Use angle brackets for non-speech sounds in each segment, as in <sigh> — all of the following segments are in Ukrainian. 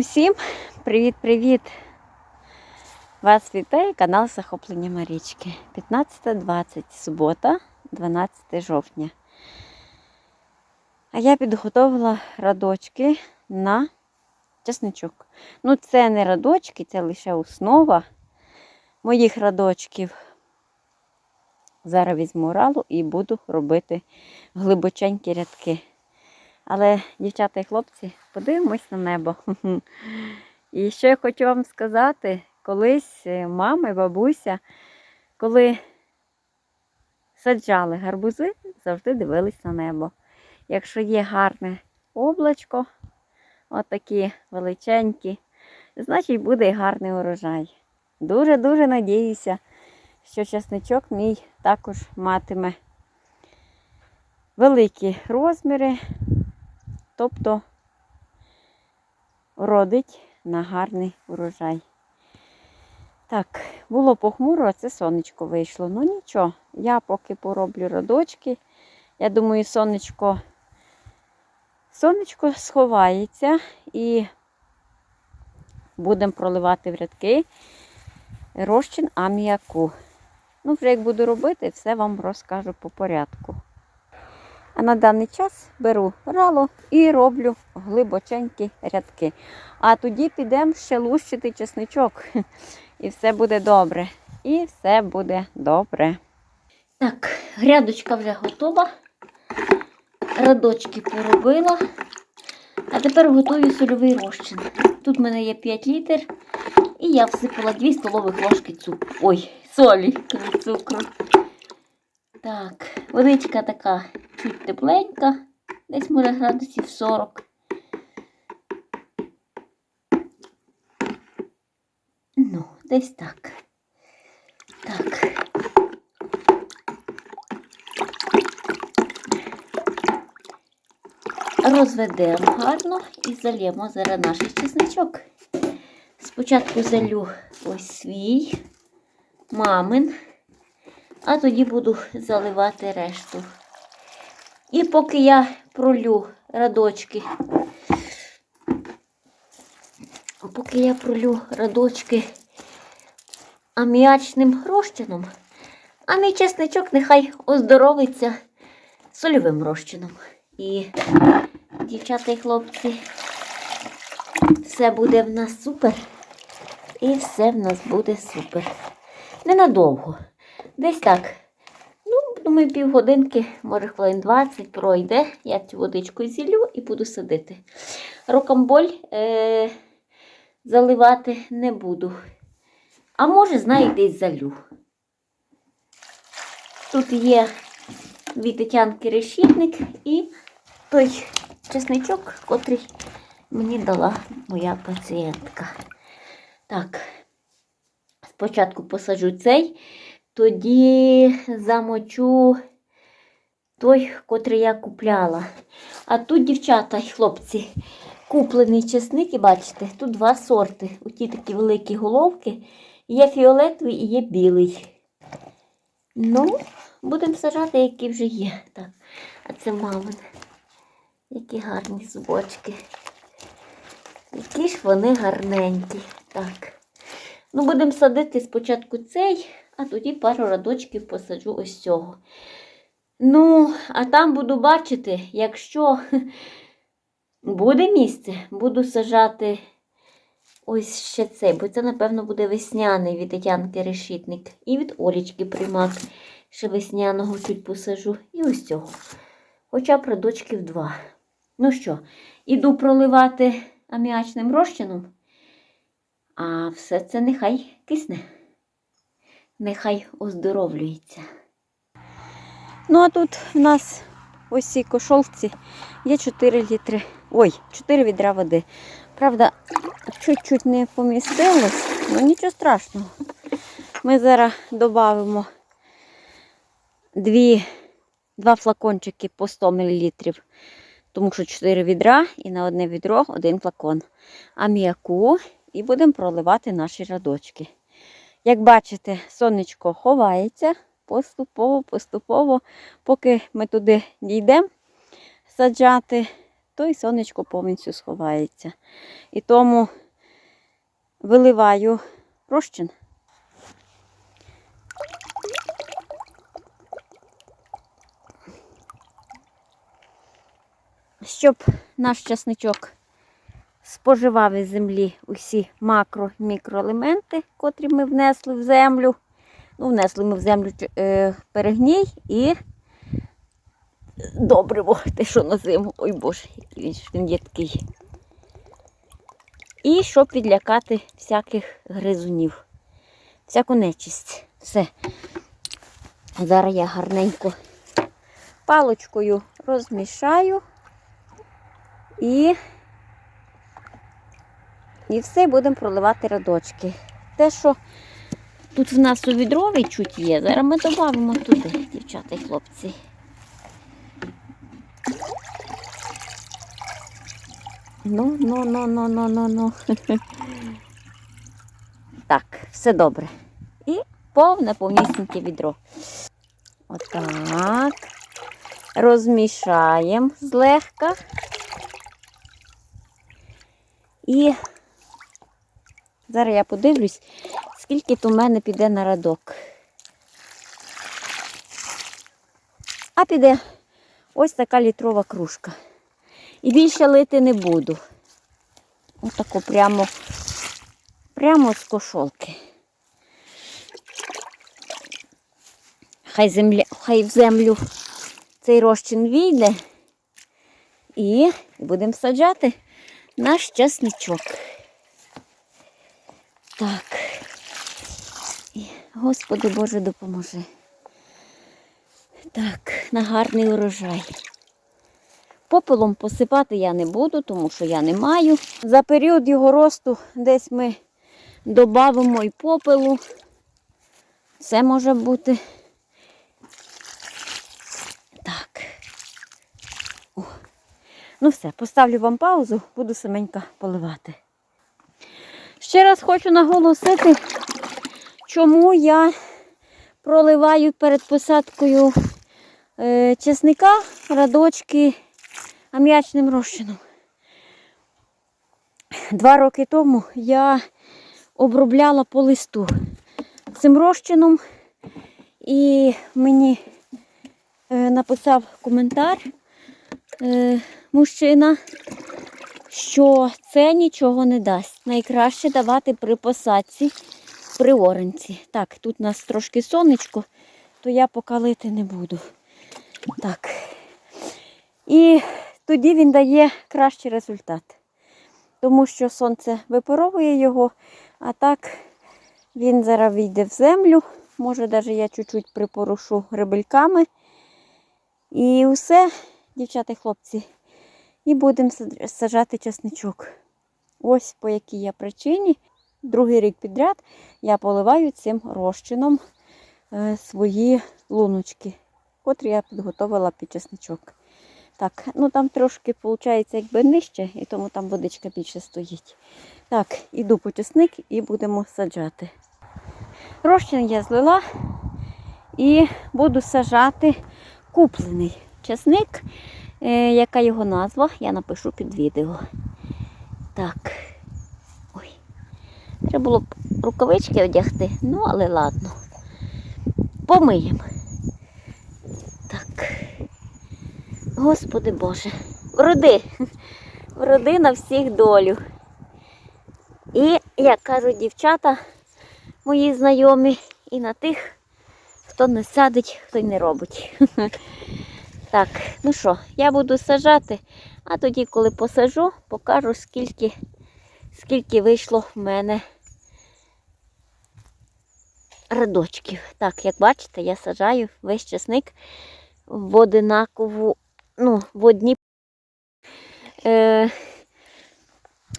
Усім привіт-привіт! Вас вітає канал Захоплення Марічки. 15.20, субота, 12 жовтня. А я підготовила радочки на чесничок. Ну, це не радочки, це лише основа моїх радочків. Зараз візьму ралу і буду робити глибоченькі рядки. Але, дівчата і хлопці, подивимось на небо. <laughs> І що я хочу вам сказати, колись е, мама і бабуся, коли саджали гарбузи, завжди дивились на небо. Якщо є гарне облачко, отакі величенькі, значить буде і гарний урожай. Дуже-дуже надіюся, що часничок мій також матиме великі розміри, тобто родить на гарний урожай. Так, було похмуро, а це сонечко вийшло. Ну нічого, я поки пороблю родочки. Я думаю, сонечко, сонечко сховається і будемо проливати в рядки розчин аміаку. Ну, вже як буду робити, все вам розкажу по порядку. А на даний час беру рало і роблю глибоченькі рядки. А тоді підемо ще лущити чесничок. І все буде добре. І все буде добре. Так, грядочка вже готова. Радочки поробила. А тепер готую сольовий розчин. Тут в мене є 5 літр. І я всипала 2 столових ложки цукру. Ой, солі цукру. Так, водичка така чуть тепленька, десь може градусів 40. Ну, десь так. Так. Розведемо гарно і зальємо зараз наш чесничок. Спочатку залю ось свій, мамин, а тоді буду заливати решту. І поки я пролю радочки, поки я пролю радочки аміачним розчином, а мій чесничок нехай оздоровиться сольовим розчином. І, дівчата і хлопці, все буде в нас супер. І все в нас буде супер. Ненадовго. Десь так. Думаю, півгодинки, може хвилин 20 пройде. Я цю водичку зілю і буду садити. Рокамболь е- заливати не буду. А може, знаю, десь залю. Тут є від Тетянки решітник і той чесничок, котрий мені дала моя пацієнтка. Так, спочатку посаджу цей, тоді замочу той, котрий я купляла. А тут, дівчата й хлопці, куплений чесник, і бачите, тут два сорти. Оті такі великі головки. Є фіолетовий і є білий. Ну, будемо сажати, які вже є. Так, а це мамин. Які гарні зубочки. Які ж вони гарненькі. Так. Ну, будемо садити спочатку цей, а тоді пару радочків посаджу ось цього. Ну, а там буду бачити, якщо буде місце, буду сажати ось ще цей, бо це, напевно, буде весняний від Тетянки решітник. І від Олічки примак. Ще весняного чуть посажу. І ось цього. Хоча б радочків два. Ну що, іду проливати аміачним розчином, а все це нехай кисне, нехай оздоровлюється. Ну, а тут в нас ось цій кошолці є 4 літри. Ой, 4 відра води. Правда, чуть-чуть не помістилось, але нічого страшного. Ми зараз додамо дві, два флакончики по 100 мл тому що 4 відра і на одне відро один флакон аміаку і будемо проливати наші радочки. Як бачите, сонечко ховається поступово-поступово, поки ми туди дійдемо саджати, то і сонечко повністю сховається. І тому виливаю розчин. Щоб наш часничок споживав із землі усі макро-мікроелементи, котрі ми внесли в землю. Ну, внесли ми в землю е, перегній і добриво, те, що на зиму. Ой Боже, який він, він є такий. І щоб відлякати всяких гризунів, всяку нечисть. Все. Зараз я гарненько палочкою розмішаю і, і все будемо проливати рядочки. Те, що тут в нас у відровий чуть є, зараз ми додамо туди, дівчата і хлопці. Ну, ну, ну, ну, ну, ну, ну. <laughs> Так, все добре. І повне повнісіньке відро. Отак. Розмішаємо злегка. І зараз я подивлюсь, скільки то в мене піде на радок. А піде ось така літрова кружка. І більше лити не буду. Отако прямо, прямо з кошолки. Хай, земля, хай в землю цей розчин війде і будемо саджати наш часничок. Так. І, Господи Боже, допоможи. Так, на гарний урожай. Попелом посипати я не буду, тому що я не маю. За період його росту десь ми додамо і попелу. Все може бути. Так. О. Ну все, поставлю вам паузу, буду саменька поливати. Ще раз хочу наголосити, чому я проливаю перед посадкою е, чесника радочки ам'ячним розчином. Два роки тому я обробляла по листу цим розчином і мені е, написав коментар е, мужчина, що це нічого не дасть. Найкраще давати при посадці, при оренці. Так, тут у нас трошки сонечко, то я покалити не буду. Так. І тоді він дає кращий результат. Тому що сонце випаровує його, а так він зараз війде в землю. Може, навіть я чуть-чуть припорушу грибельками. І все, дівчата і хлопці, і будемо саджати часничок. Ось по якій я причині. Другий рік підряд я поливаю цим розчином е, свої луночки, котрі я підготувала під часничок. Так, ну там трошки, виходить, якби нижче, і тому там водичка більше стоїть. Так, іду по чесник і будемо саджати. Розчин я злила і буду саджати куплений чесник. Е, яка його назва, я напишу під відео. Так. Треба було б рукавички одягти, ну, але ладно. Помиємо. Так. Господи Боже, вроди, вроди на всіх долю. І, як кажуть дівчата, мої знайомі, і на тих, хто не садить, хто й не робить. <laughs> Так, ну що, я буду сажати, а тоді, коли посажу, покажу, скільки, скільки вийшло в мене рядочків. Так, як бачите, я сажаю весь часник в одинакову ну, в одні. Е,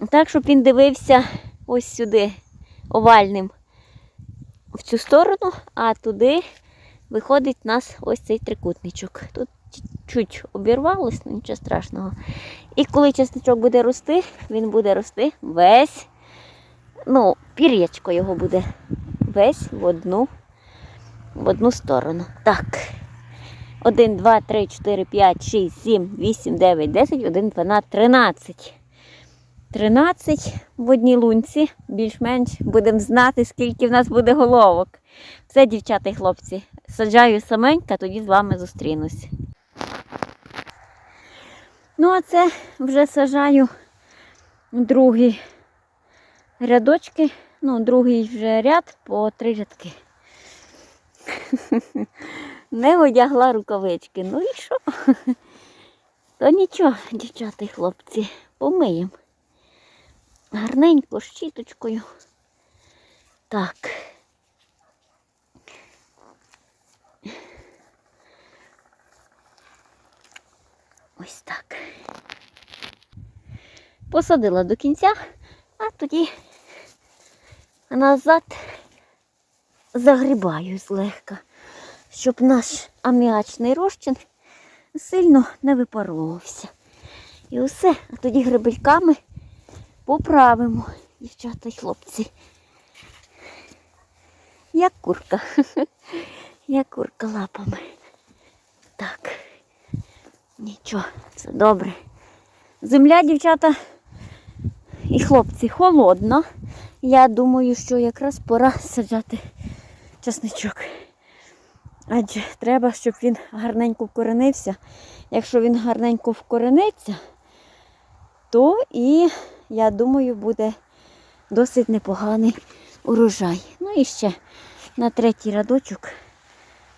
Так, щоб він дивився ось сюди овальним в цю сторону, а туди виходить у нас ось цей трикутничок. Тут чуть обірвалось, ну нічого страшного. І коли частичок буде рости, він буде рости весь, ну, пір'ячко його буде весь в одну, в одну сторону. Так. 1, 2, 3, 4, 5, 6, 7, 8, 9, 10, 1, 12, 13. 13 в одній лунці, більш-менш будемо знати, скільки в нас буде головок. Все, дівчата і хлопці, саджаю саменька, тоді з вами зустрінусь. Ну, а це вже сажаю другий рядочки, ну, другий вже ряд по три рядки. <laughs> Не одягла рукавички. Ну і що? <laughs> То нічого, дівчата і хлопці, помиємо. Гарненько щіточкою. Так. Ось так. Посадила до кінця, а тоді назад загрібаю злегка, щоб наш аміачний розчин сильно не випаровувався. І усе, а тоді грибельками поправимо, дівчата й хлопці. Як курка. <laughs> Як курка лапами. Так. Нічого, це добре. Земля, дівчата і хлопці, холодна. Я думаю, що якраз пора саджати часничок. Адже треба, щоб він гарненько вкоренився. Якщо він гарненько вкорениться, то і, я думаю, буде досить непоганий урожай. Ну і ще на третій рядочок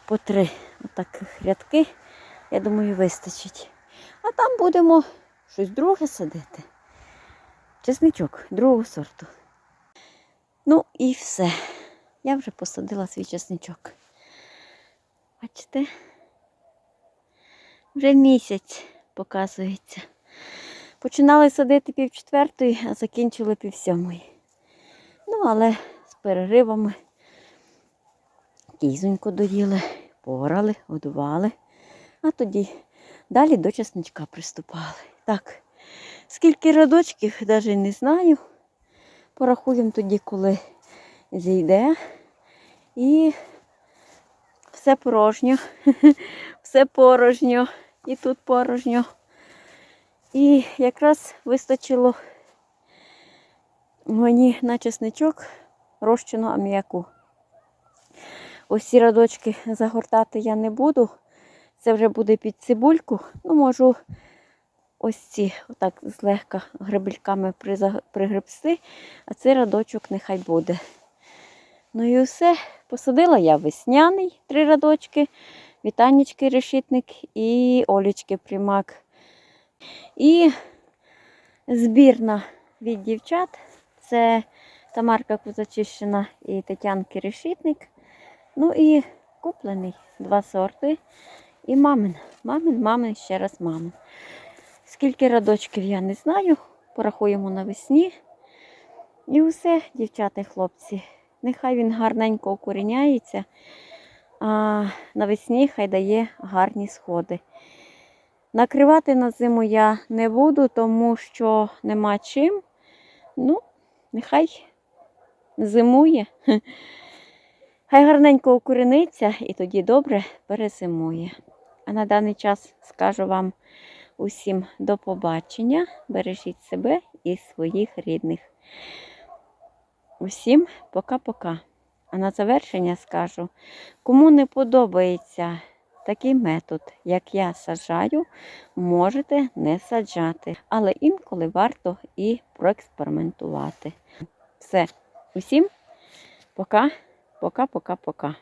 по три отаких рядки, я думаю, вистачить. А там будемо щось друге садити. Чесничок другого сорту. Ну і все. Я вже посадила свій чесничок. Бачите? Вже місяць показується. Починали садити пів четвертої, а закінчили пів сьомої. Ну, але з переривами кізоньку доїли, порали, годували, а тоді далі до чесничка приступали. Так, скільки рядочків, навіть не знаю. Порахуємо тоді, коли зійде. І все порожньо, <laughs> все порожньо, і тут порожньо. І якраз вистачило мені на чесничок розчину аміаку. Ось ці радочки загортати я не буду. Це вже буде під цибульку. Ну, можу ось ці отак злегка гребельками пригребсти, а цей радочок нехай буде. Ну і все. Посадила я весняний три радочки, вітанічки решітник і олічки примак. І збірна від дівчат. Це Тамарка Кузачищина і Тетянки Решітник. Ну і куплений два сорти. І мамин. Мамин, мамин, ще раз мамин. Скільки радочків я не знаю. Порахуємо навесні. І все, дівчата і хлопці. Нехай він гарненько укоріняється, а навесні хай дає гарні сходи. Накривати на зиму я не буду, тому що нема чим. Ну, нехай зимує. <laughs> Хай гарненько укоріниться і тоді добре перезимує. А на даний час скажу вам усім до побачення. Бережіть себе і своїх рідних. Усім пока-пока. А на завершення скажу, кому не подобається такий метод, як я саджаю, можете не саджати. Але інколи варто і проекспериментувати. Все. Усім пока, пока, пока, пока.